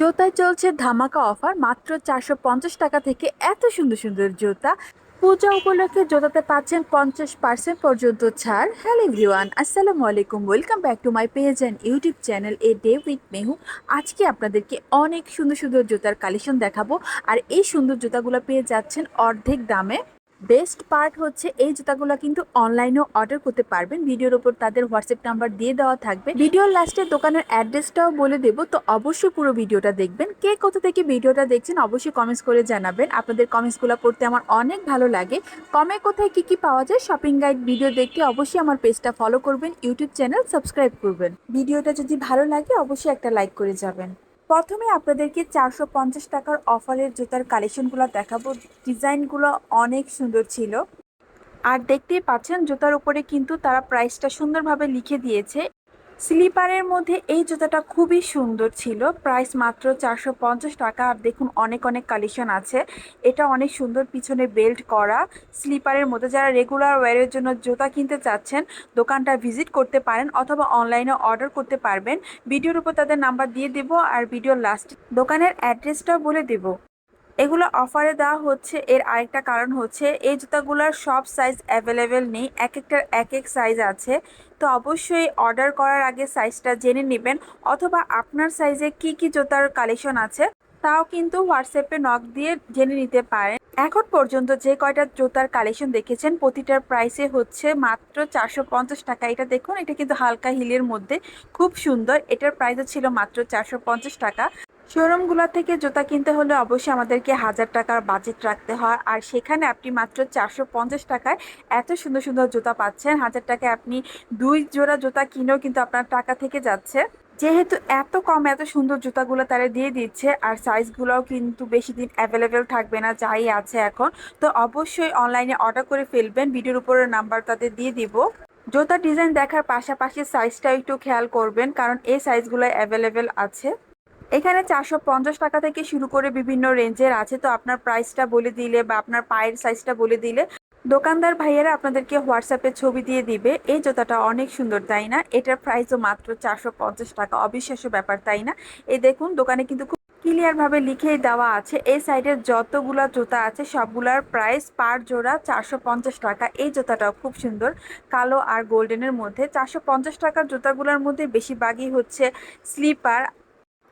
জুতায় চলছে ধামাকা অফার, মাত্র চারশো পঞ্চাশ টাকা থেকে এত সুন্দর সুন্দর জুতা। পূজা উপলক্ষে জুতাতে পাচ্ছেন পঞ্চাশ পার্সেন্ট পর্যন্ত ছাড়। হ্যালো এভরিওয়ান, আসসালামু আলাইকুম। Welcome back to my page and YouTube channel a day with Mehu. আজকে আপনাদেরকে অনেক সুন্দর সুন্দর জুতার কালেকশন দেখাবো। আর এই সুন্দর জুতাগুলো পেয়ে যাচ্ছেন অর্ধেক দামে। বেস্ট পার্ট হচ্ছে এই জুতাগুলো কিন্তু অনলাইনেও অর্ডার করতে পারবেন। ভিডিওর উপর তাদের হোয়াটসঅ্যাপ নাম্বার দিয়ে দেওয়া থাকবে। ভিডিওর লাস্টে দোকানের অ্যাড্রেসটাও বলে দেবো, তো অবশ্যই পুরো ভিডিওটা দেখবেন। কে কোথা থেকে ভিডিওটা দেখছেন অবশ্যই কমেন্টস করে জানাবেন। আপনাদের কমেন্টসগুলো পড়তে আমার অনেক ভালো লাগে। কমে কোথায় কি কি পাওয়া যায় শপিং গাইড ভিডিও দেখতে অবশ্যই আমার পেজটা ফলো করবেন ইউটিউব চ্যানেল সাবস্ক্রাইব করবেন। ভিডিওটা যদি ভালো লাগে অবশ্যই একটা লাইক করে যাবেন। প্রথমে আপনাদেরকে চারশো পঞ্চাশ টাকার অফারের জুতার কালেকশনগুলো দেখাবো। ডিজাইনগুলো অনেক সুন্দর ছিল। আর দেখতেই পাচ্ছেন, জুতার উপরে কিন্তু তারা প্রাইসটা সুন্দরভাবে লিখে দিয়েছে। স্লিপারের মধ্যে এই জুতাটা খুবই সুন্দর ছিল। প্রাইস মাত্র চারশো পঞ্চাশ টাকা। আর দেখুন, অনেক অনেক কালেকশন আছে। এটা অনেক সুন্দর পিছনে বেল্ট করা। স্লিপারের মধ্যে যারা রেগুলার ওয়ারের জন্য জুতা কিনতে চাচ্ছেন, দোকানটা ভিজিট করতে পারেন অথবা অনলাইনে অর্ডার করতে পারবেন। ভিডিওর উপর তাদের নাম্বার দিয়ে দেব। আর ভিডিওর লাস্ট দোকানের অ্যাড্রেসটাও বলে দেব। এগুলো অফারে দেওয়া হচ্ছে। এর আরেকটা কারণ হচ্ছে, এই জুতাগুলোর সব সাইজ অ্যাভেলেবেল নেই। এক একটার এক এক সাইজ আছে। তো অবশ্যই অর্ডার করার আগে সাইজটা জেনে নেবেন। অথবা আপনার সাইজে কি কি জুতার কালেকশন আছে, তাও কিন্তু হোয়াটসঅ্যাপে নক দিয়ে জেনে নিতে পারেন। এখন পর্যন্ত যে কয়টা জুতার কালেকশন দেখেছেন, প্রতিটার প্রাইসে হচ্ছে মাত্র চারশো পঞ্চাশ টাকা। এটা দেখুন, এটা কিন্তু হালকা হিলের মধ্যে। খুব সুন্দর। এটার প্রাইসও ছিল মাত্র চারশো পঞ্চাশ টাকা। শোরুমগুলো থেকে জুতা কিনতে হলে অবশ্যই আমাদেরকে হাজার টাকার বাজেট রাখতে হয়। আর সেখানে আপনি মাত্র চারশো পঞ্চাশ টাকায় এত সুন্দর সুন্দর জুতা পাচ্ছেন। হাজার টাকায় আপনি দুই জোড়া জুতা কিনেও কিন্তু আপনার টাকা থেকে যাচ্ছে। যেহেতু এত কম, এত সুন্দর জুতাগুলো তারা দিয়ে দিচ্ছে, আর সাইজগুলোও কিন্তু বেশি দিন অ্যাভেলেবেল থাকবে না, যাই আছে এখন। তো অবশ্যই অনলাইনে অর্ডার করে ফেলবেন। ভিডিওর উপরে নাম্বার তাদের দিয়ে দিব। জুতার ডিজাইন দেখার পাশাপাশি সাইজটা একটু খেয়াল করবেন, কারণ এই সাইজগুলো অ্যাভেলেবেল আছে। এখানে চারশো পঞ্চাশ টাকা থেকে শুরু করে বিভিন্ন রেঞ্জের আছে। তো আপনার প্রাইসটা বলে দিলে বা আপনার পায়ের সাইজটা বলে দিলে দোকানদার ভাইয়েরা আপনাদেরকে হোয়াটসঅ্যাপে ছবি দিয়ে দিবে। এই জুতাটা অনেক সুন্দর, তাই না? এটার প্রাইসও মাত্র চারশো পঞ্চাশ টাকা। অবিশ্বাস্য ব্যাপার, তাই না? এই দেখুন, দোকানে কিন্তু খুব ক্লিয়ারভাবে লিখেই দেওয়া আছে। এই সাইডের যতগুলা জুতা আছে, সবগুলার প্রাইস পার জোড়া চারশো পঞ্চাশ টাকা। এই জুতাটাও খুব সুন্দর, কালো আর গোল্ডেনের মধ্যে। চারশো পঞ্চাশ টাকার জুতাগুলোর মধ্যে বেশিরভাগই হচ্ছে স্লিপার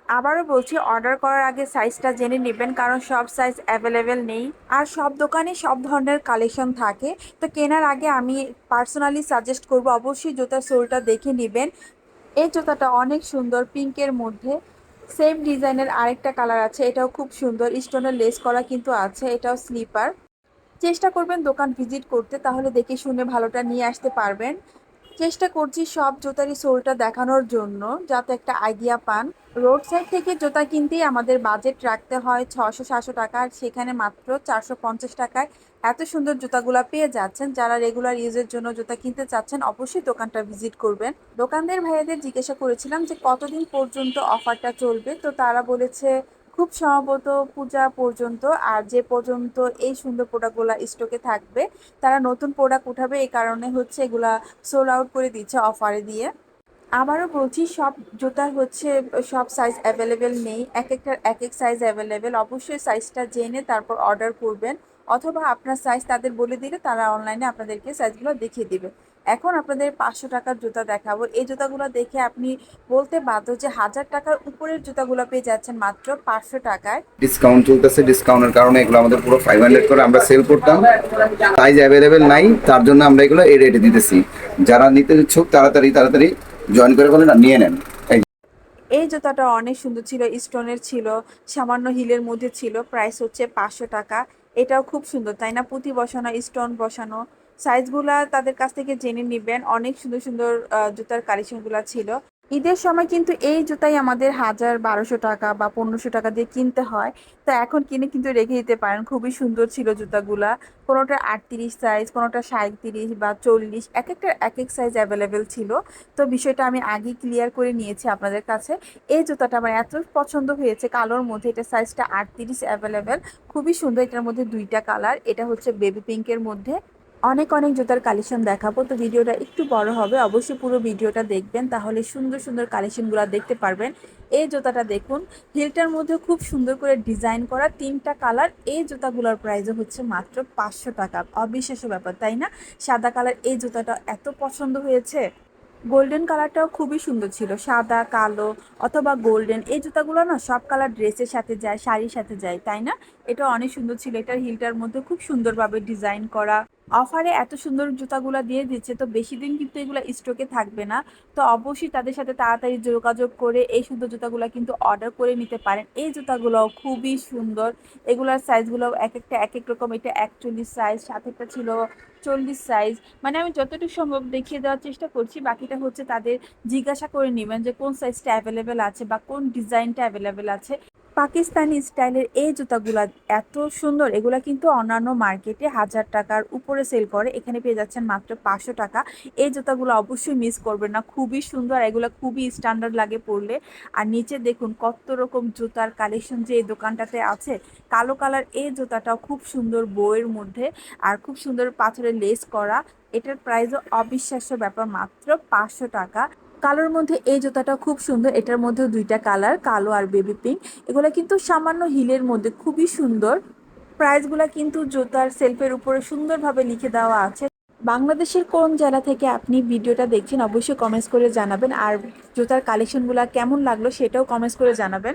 আবারও বলছি অর্ডার করার আগে সাইজটা জেনে নেবেন, কারণ সব সাইজ অ্যাভেলেবেল নেই। আর সব দোকানে সব ধরনের কালেকশন থাকে। তো কেনার আগে আমি পার্সোনালি সাজেস্ট করব, অবশ্যই জুতার সোলটা দেখে নেবেন। এই জুতাটা অনেক সুন্দর পিঙ্কের মধ্যে। সেম ডিজাইনের আরেকটা কালার আছে, এটাও খুব সুন্দর। স্টোনের লেস করা কিন্তু আছে, এটাও স্লিপার চেষ্টা করবেন দোকান ভিজিট করতে, তাহলে দেখে শুনে ভালোটা নিয়ে আসতে পারবেন। চেষ্টা করছি সব জুতারই সোলটা দেখানোর জন্য, যাতে একটা আইডিয়া পান। রোড সাইড থেকে জুতা কিনতেই আমাদের বাজেট রাখতে হয় ছশো সাতশো টাকা, আর সেখানে মাত্র চারশো পঞ্চাশ টাকায় এত সুন্দর জুতাগুলো পেয়ে যাচ্ছেন। যারা রেগুলার ইউজের জন্য জুতা কিনতে চাচ্ছেন, অবশ্যই দোকানটা ভিজিট করবেন। দোকানদের ভাইয়াদের জিজ্ঞাসা করেছিলাম যে কতদিন পর্যন্ত অফারটা চলবে? তো তারা বলেছে খুব সম্ভবত পূজা পর্যন্ত আর যে পর্যন্ত এই সুন্দর প্রোডাক্টগুলো স্টকে থাকবে, তারা নতুন প্রোডাক্ট উঠাবে। এই কারণে হচ্ছে এগুলা সোল আউট করে দিচ্ছে অফারে দিয়ে। আবারও বলছি, সব জুতার হচ্ছে, সব সাইজ অ্যাভেলেবেল নেই। এক একটার এক এক সাইজ অ্যাভেলেবেল অবশ্যই সাইজটা জেনে তারপর অর্ডার করবেন। অথবা আপনার সাইজ তাদের বলে দিলে তারা অনলাইনে আপনাদেরকে সাইজগুলো দেখিয়ে দিবে। এখন আপনাদের পাঁচশো টাকার জুতা দেখাবো। এই জুতাগুলো দেখে আপনি বলতে বাধ্য যে হাজার টাকার উপরের জুতাগুলো পেয়ে যাচ্ছেন মাত্র পাঁচশো টাকায়। ডিসকাউন্ট চলতেছে ডিসকাউন্টের কারণে এগুলো আমাদের পুরো ফাইভ হান্ড্রেড করে আমরা সেল করতাম। সাইজ অ্যাভেলেবেল নাই তার জন্য আমরা এগুলো এই রেটে দিতেছি। যারা নিতে ইচ্ছুক তাড়াতাড়ি তাড়াতাড়ি জয়েন করে বলেন নিয়ে নেন। এই এই জুতাটা অনেক সুন্দর ছিল স্টোনের ছিল সামান্য হিলের মধ্যে ছিল প্রাইস হচ্ছে পাঁচশো টাকা। এটাও খুব সুন্দর তাই না? পুঁতি বসানো স্টোন বসানো। সাইজগুলা তাদের কাছ থেকে জেনে নেবেন। অনেক সুন্দর সুন্দর জুতার কালেকশনগুলো ছিল। ঈদের সময় কিন্তু এই জুতাই আমাদের হাজার বারোশো টাকা বা পনেরোশো টাকা দিয়ে কিনতে হয়। তো এখন কিনে কিন্তু রেখে দিতে পারেন। খুবই সুন্দর ছিল জুতাগুলা। কোনোটা আটত্রিশ সাইজ কোনোটা সাঁত্রিশ বা চল্লিশ এক একটা এক এক সাইজ অ্যাভেলেবেল ছিল। তো বিষয়টা আমি আগেই ক্লিয়ার করে নিয়েছি আপনাদের কাছে। এই জুতাটা আমার এত পছন্দ হয়েছে, কালোর মধ্যে এটা সাইজটা আটত্রিশ অ্যাভেলেবেল খুবই সুন্দর, এটার মধ্যে দুইটা কালার এটা হচ্ছে বেবি পিঙ্কের মধ্যে। অনেক অনেক জুতার কালেকশন দেখাবো। তো ভিডিওটা একটু বড় হবে। অবশ্যই পুরো ভিডিওটা দেখবেন। তাহলে সুন্দর সুন্দর কালেকশনগুলো দেখতে পারবেন। এই জুতাটা দেখুন। হিলটার মধ্যে খুব সুন্দর করে ডিজাইন করা তিনটা কালার এই জুতাগুলোর প্রাইসও হচ্ছে মাত্র পাঁচশো টাকা। অবিশ্বাস্য ব্যাপার, তাই না? সাদা কালার এই জুতাটা এত পছন্দ হয়েছে। গোল্ডেন কালারটাও খুবই সুন্দর ছিল। সাদা, কালো অথবা গোল্ডেন এই জুতাগুলো না সব কালার ড্রেসের সাথে যায়, শাড়ির সাথে যায়, তাই না? এটা অনেক সুন্দর ছিল। এটার হিলটার মধ্যে খুব সুন্দরভাবে ডিজাইন করা। অফারে এত সুন্দর জুতাগুলো দিয়ে দিচ্ছে, তো বেশি দিন কিন্তু এগুলো স্টকে থাকবে না। তো অবশ্যই তাদের সাথে তাড়াতাড়ি যোগাযোগ করে এই সুন্দর জুতাগুলো কিন্তু অর্ডার করে নিতে পারেন। এই জুতাগুলো খুবই সুন্দর। এগুলার সাইজগুলো এক একটা, এক এক রকম। এটা একচল্লিশ সাইজ সাথেটা ছিল চল্লিশ সাইজ মানে আমি যতটুকু সম্ভব দেখিয়ে দেওয়ার চেষ্টা করছি। বাকিটা হচ্ছে তাদের জিজ্ঞাসা করে নেবেন যে কোন সাইজটা অ্যাভেলেবেল আছে বা কোন ডিজাইনটা অ্যাভেলেবেল আছে। পাকিস্তানি স্টাইলের এই জুতাগুলা এত সুন্দর, এগুলা কিন্তু অন্যান্য মার্কেটে হাজার টাকার উপরে সেল করে। এখানে পেয়ে যাচ্ছেন মাত্র পাঁচশো টাকা। এই জুতাগুলো অবশ্যই মিস করবেন না। খুবই সুন্দর এগুলো খুবই স্ট্যান্ডার্ড লাগে পরলে। আর নিচে দেখুন কত রকম জুতার কালেকশন যে এই দোকানটাতে আছে। কালো কালার এই জুতাটাও খুব সুন্দর বইয়ের মধ্যে আর খুব সুন্দর পাথরের লেস করা। এটার প্রাইসও অবিশ্বাস্য ব্যাপার মাত্র পাঁচশো টাকা। কালোর মধ্যে এই জুতাটা খুব সুন্দর। এটার মধ্যে দুইটা কালার, কালো আর বেবি পিঙ্ক এগুলো কিন্তু সামান্য হিলের মধ্যে খুবই সুন্দর। প্রাইসগুলো কিন্তু জুতার সেলফের উপরে সুন্দরভাবে লিখে দেওয়া আছে। বাংলাদেশের কোন জেলা থেকে আপনি ভিডিওটা দেখছেন, অবশ্যই কমেন্টস করে জানাবেন। আর জুতার কালেকশনগুলো কেমন লাগল সেটাও কমেন্টস করে জানাবেন।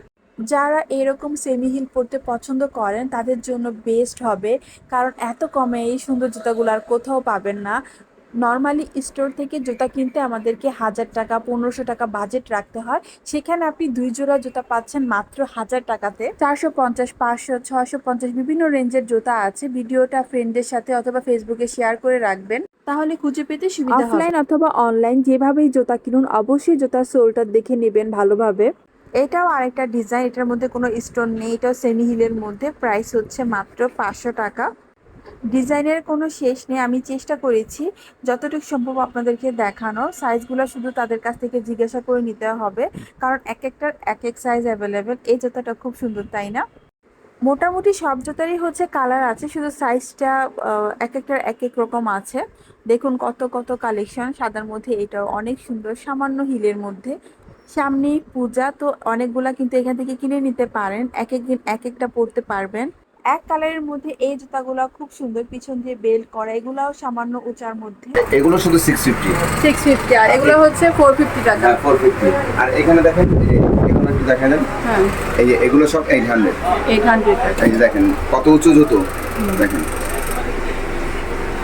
যারা এরকম সেমি হিল পরতে পছন্দ করেন, তাদের জন্য বেস্ট হবে। কারণ এত কমে এই সুন্দর জুতাগুলো আর কোথাও পাবেন না। নর্মালি স্টোর থেকে জুতা কিনতে আমাদেরকে হাজার টাকা পনেরোশো টাকা বাজেট রাখতে হয়। সেখানে আপনি দুই জোড়া জুতা পাচ্ছেন মাত্র হাজার টাকাতে। চারশো পঞ্চাশ পাঁচশো ছশো পঞ্চাশ বিভিন্ন রেঞ্জের জুতা আছে। ভিডিওটা ফ্রেন্ডের সাথে অথবা ফেসবুকে শেয়ার করে রাখবেন। তাহলে খুঁজে পেতে সুবিধা অফলাইন অথবা অনলাইন যেভাবেই জুতা কিনুন অবশ্যই জুতার সোলটা দেখে নেবেন ভালোভাবে। এটাও আরেকটা ডিজাইন এটার মধ্যে কোনো স্টোন নেই এটাও সেমি হিলের মধ্যে। প্রাইস হচ্ছে মাত্র পাঁচশো টাকা। ডিজাইনের কোনো শেষ নেই, আমি চেষ্টা করেছি যতটুকু সম্ভব আপনাদেরকে দেখানো সাইজগুলো শুধু তাদের কাছ থেকে জিজ্ঞাসা করে নিতে হবে, কারণ এক একটার এক এক সাইজ অ্যাভেলেবেল এই জুতাটা খুব সুন্দর, তাই না? মোটামুটি সব জুতারই হচ্ছে কালার আছে, শুধু সাইজটা এক একটার এক এক রকম আছে। দেখুন কত কত কালেকশন সাদার মধ্যে এটাও অনেক সুন্দর, সামান্য হিলের মধ্যে। সামনেই পূজা, তো অনেকগুলা কিন্তু এখান থেকে কিনে নিতে পারেন, এক এক দিন এক একটা পরতে পারবেন। এক কালারের মধ্যে এই জুতাগুলো খুব সুন্দর পিছন দিয়ে বেল্ট করা এগুলাও সামান্য উঁচার মধ্যে। এগুলো শুধু সিক্স ফিফটি সিক্স ফিফটি আর এগুলো হচ্ছে ফোর ফিফটি টাকা। ফোর ফিফটি আর এখানে দেখেন এই যে, এখানে একটু দেখা যান হ্যাঁ। এই যে এগুলো সব এইট হান্ড্রেড এইট হান্ড্রেড টাকা। এই যে দেখেন কত উঁচু জুতো। দেখেন।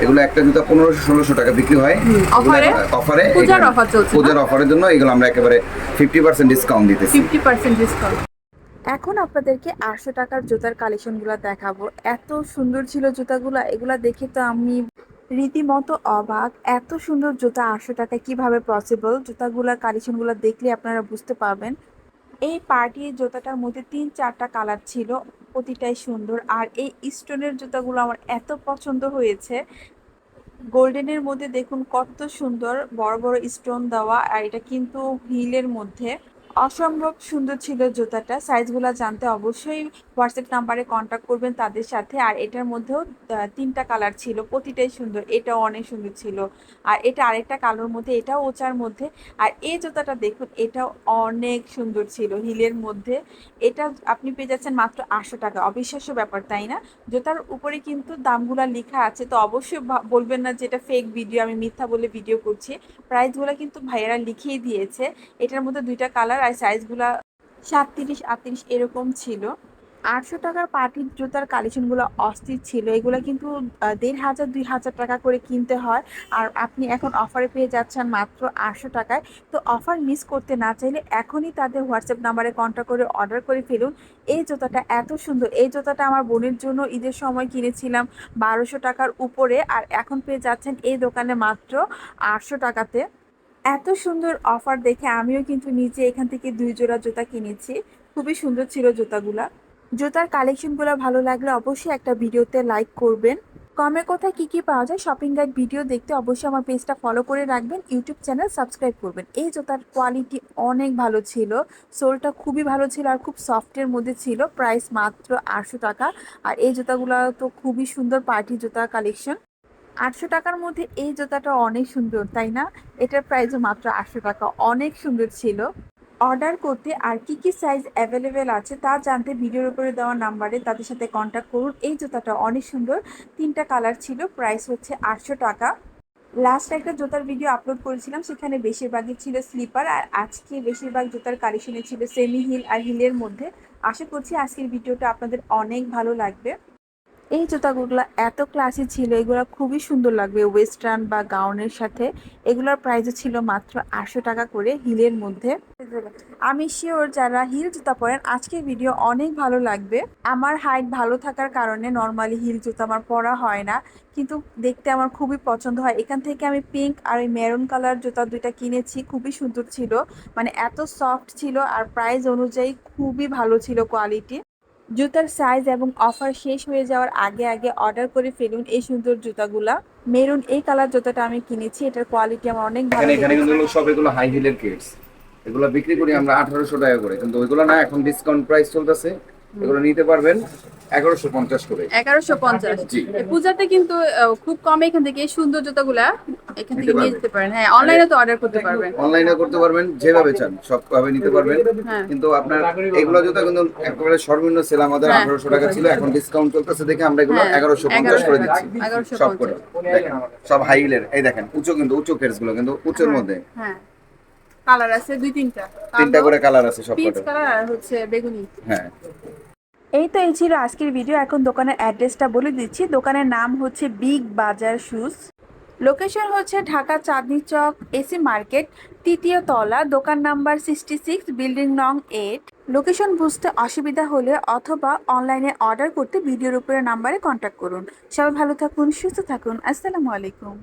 এগুলো একটা জুতা পনেরোশো ষোলোশো টাকা বিক্রি হয়। অফারে? অফারে পূজার offer চলছে পূজার অফারের জন্য এগুলো আমরা একেবারে ফিফটি পার্সেন্ট ডিসকাউন্ট দিতেছি। ফিফটি পার্সেন্ট ডিসকাউন্ট এখন আপনাদেরকে আটশো টাকার জুতার কালেকশনগুলো দেখাবো। এত সুন্দর ছিল জুতাগুলো, এগুলা দেখে তো আমি রীতিমতো অবাক। এত সুন্দর জুতা আটশো টাকা কীভাবে পসিবল জুতাগুলার কালেকশনগুলো দেখলে আপনারা বুঝতে পারবেন। এই পার্টির জুতাটার মধ্যে তিন চারটা কালার ছিল, প্রতিটাই সুন্দর। আর এই স্টোনের জুতাগুলো আমার এত পছন্দ হয়েছে। গোল্ডেনের মধ্যে দেখুন কত সুন্দর, বড় বড় স্টোন দেওয়া। আর এটা কিন্তু হিলের মধ্যে। অসম্ভব সুন্দর ছিল জুতাটা। সাইজগুলো জানতে অবশ্যই হোয়াটসঅ্যাপ নাম্বারে কন্ট্যাক্ট করবেন তাদের সাথে। আর এটার মধ্যেও তিনটা কালার ছিল, প্রতিটাই সুন্দর, এটাও অনেক সুন্দর ছিল। আর এটা আরেকটা কালোর মধ্যে, এটাও ওচার মধ্যে। আর এই জুতাটা দেখুন, এটাও অনেক সুন্দর ছিল হিলের মধ্যে। এটা আপনি পেয়ে যাচ্ছেন মাত্র আটশো টাকা। অবিশ্বাস্য ব্যাপার, তাই না? জুতার উপরে কিন্তু দামগুলো লেখা আছে, তো অবশ্যই বলবেন না যে এটা ফেক ভিডিও আমি মিথ্যা বলে ভিডিও করছি। প্রাইসগুলো কিন্তু ভাইয়েরা লিখিয়ে দিয়েছে। এটার মধ্যে দুইটা কালার আর সাইজগুলা সাতত্রিশ, আটত্রিশ এরকম ছিল। আটশো টাকার পাটির জুতার কালেকশনগুলো অস্থির ছিল। এগুলো কিন্তু দেড় হাজার, দুই হাজার টাকা করে কিনতে হয়। আর আপনি এখন অফারে পেয়ে যাচ্ছেন মাত্র আটশো টাকায়। তো অফার মিস করতে না চাইলে এখনই তাদের হোয়াটসঅ্যাপ নাম্বারে কন্ট্যাক্ট করে অর্ডার করে ফেলুন। এই জুতাটা এত সুন্দর। এই জুতাটা আমার বোনের জন্য ঈদের সময় কিনেছিলাম বারোশো টাকার উপরে। আর এখন পেয়ে যাচ্ছেন এই দোকানে মাত্র আটশো টাকাতে। এত সুন্দর অফার দেখে আমিও কিন্তু নিজে এখান থেকে দুই জোড়া জুতা কিনেছি। খুবই সুন্দর ছিল জুতাগুলা। জুতার কালেকশনগুলো ভালো লাগলে অবশ্যই একটা ভিডিওতে লাইক করবেন। কমে কোথায় কী কী পাওয়া যায় শপিং গাইড ভিডিও দেখতে অবশ্যই আমার পেজটা ফলো করে রাখবেন ইউটিউব চ্যানেল সাবস্ক্রাইব করবেন। এই জুতার কোয়ালিটি অনেক ভালো ছিল সোলটা খুবই ভালো ছিল আর খুব সফটের মধ্যে ছিল প্রাইস মাত্র আটশো টাকা। আর এই জুতাগুলো তো খুবই সুন্দর পার্টি জুতা কালেকশন আটশো টাকার মধ্যে এই জুতাটা অনেক সুন্দর, তাই না? এটার প্রাইসও মাত্র আটশো টাকা, অনেক সুন্দর ছিল। অর্ডার করতে আর কি কি সাইজ অ্যাভেলেবেল আছে তা জানতে ভিডিওর উপরে দেওয়া নাম্বারে তাদের সাথে কন্ট্যাক্ট করুন। এই জুতাটা অনেক সুন্দর, তিনটা কালার ছিল প্রাইস হচ্ছে আটশো টাকা। লাস্ট একটা জুতার ভিডিও আপলোড করেছিলাম, সেখানে বেশিরভাগই ছিল স্লিপার আর আজকে বেশিরভাগ জুতার কালেকশনে ছিল সেমি হিল আর হিলের মধ্যে। আশা করছি আজকের ভিডিওটা আপনাদের অনেক ভালো লাগবে। এই জুতাগুলো এত ক্লাসি ছিল, এগুলো খুবই সুন্দর লাগবে। ওয়েস্টার্ন বা গাউনের সাথে। এগুলোর প্রাইসও ছিল মাত্র আটশো টাকা করে হিলের মধ্যে। আমি শিওর যারা হিল জুতা পরেন, আজকের ভিডিও অনেক ভালো লাগবে। আমার হাইট ভালো থাকার কারণে নর্মালি হিল জুতা আমার পরা হয় না। কিন্তু দেখতে আমার খুবই পছন্দ হয়। এখান থেকে আমি পিঙ্ক আর ওই মেরুন কালার জুতা দুইটা কিনেছি, খুবই সুন্দর ছিল। মানে এত সফট ছিল আর প্রাইস অনুযায়ী খুবই ভালো ছিল কোয়ালিটি জুতার সাইজ এবং অফার শেষ হয়ে যাওয়ার আগে আগে অর্ডার করে ফেলুন এই সুন্দর জুতাগুলা। মেরুন এই কালার জুতাটা আমি কিনেছি এটার কোয়ালিটি আমার অনেক ভালো এখানে কিন্তু সব এগুলো হাই হিলের কিডস এগুলো বিক্রি করি আমরা আঠারোশো টাকা করে কিন্তু ওইগুলো না এখন ডিসকাউন্ট প্রাইস চলতেছে। এগুলো নিতে পারবেন এগারোশো পঞ্চাশ করে। এগারোশো পঞ্চাশ। পূজাতে কিন্তু খুব কম এখান থেকে এই সুন্দর জুতাগুলা এখান থেকে নিয়ে যেতে পারেন। হ্যাঁ অনলাইনে তো অর্ডার করতে পারবেন। অনলাইনে করতে পারবেন যেভাবে চান সবভাবে নিতে পারবেন। হ্যাঁ। কিন্তু আপনার এগুলো জুতা কিন্তু একেবারে সর্বনিম্ন সেল আমাদের হ্যাঁ। আঠারোশো টাকা ছিল এখন ডিসকাউন্ট চলতেছে দেখে আমরা এগুলো হ্যাঁ, এগারোশো পঞ্চাশ করে দিচ্ছি। সব করে। সব হাই হিলের এই দেখেন উঁচু কিন্তু উঁচু কেটসগুলো কিন্তু উঁচুর মধ্যে। হ্যাঁ। কালার আছে দুই তিনটা। তিনটা করে কালার আছে সব পিচ কালার হচ্ছে বেগুনি। হ্যাঁ। এই তো এই ছিল আজকের ভিডিও এখন দোকানের অ্যাড্রেসটা বলে দিচ্ছি। দোকানের নাম হচ্ছে বিগ বাজার শুজ লোকেশন হচ্ছে ঢাকা চাঁদনি চক এসি মার্কেট তৃতীয় তলা, দোকান নাম্বার সিক্সটি সিক্স বিল্ডিং নং এইট লোকেশন বুঝতে অসুবিধা হলে অথবা অনলাইনে অর্ডার করতে ভিডিওর উপরে নাম্বারে কন্ট্যাক্ট করুন। সবাই ভালো থাকুন, সুস্থ থাকুন। আসসালামু আলাইকুম।